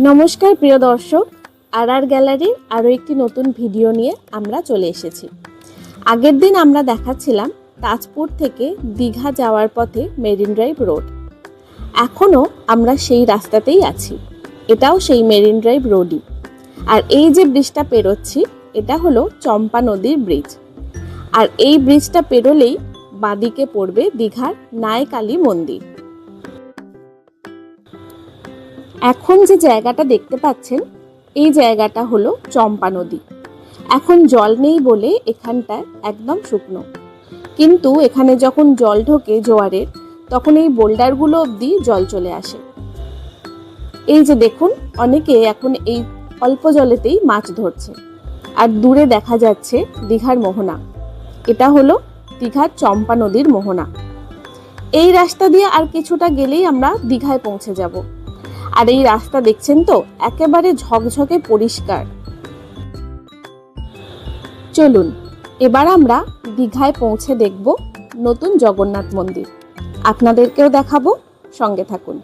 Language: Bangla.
নমস্কার, প্রিয় দর্শক। আর আর গ্যালারির আরও একটি নতুন ভিডিও নিয়ে আমরা চলে এসেছি। আগের দিন আমরা দেখাচ্ছিলাম তাজপুর থেকে দীঘা যাওয়ার পথে মেরিন ড্রাইভ রোড। এখনও আমরা সেই রাস্তাতেই আছি। এটাও সেই মেরিন ড্রাইভ রোডই। আর এই যে ব্রিজটা পেরোচ্ছি, এটা হলো চম্পা নদীর ব্রিজ। আর এই ব্রিজটা পেরোলেই বাদিকে পড়বে দীঘার নায়কালী মন্দির। এখন যে জায়গাটা দেখতে পাচ্ছেন, এই জায়গাটা হলো চম্পা নদী। এখন জল নেই বলে এখানটায় একদম শুকনো। কিন্তু এখানে যখন জল ঢোকে জোয়ারের, তখন এই বোল্ডারগুলো অবধি জল চলে আসে। এই যে দেখুন, অনেকে এখন এই অল্প জলেতেই মাছ ধরছে। আর দূরে দেখা যাচ্ছে দীঘার মোহনা। এটা হলো দীঘার চম্পা নদীর মোহনা। এই রাস্তা দিয়ে আর কিছুটা গেলেই আমরা দীঘায় পৌঁছে যাব। আর এই রাস্তা দেখছেন তো? একেবারে ঝকঝকে পরিষ্কার। চলুন, এবার আমরা দীঘায় পৌঁছে দেখব নতুন জগন্নাথ মন্দির। আপনাদেরকেও দেখাবো, সঙ্গে থাকুন।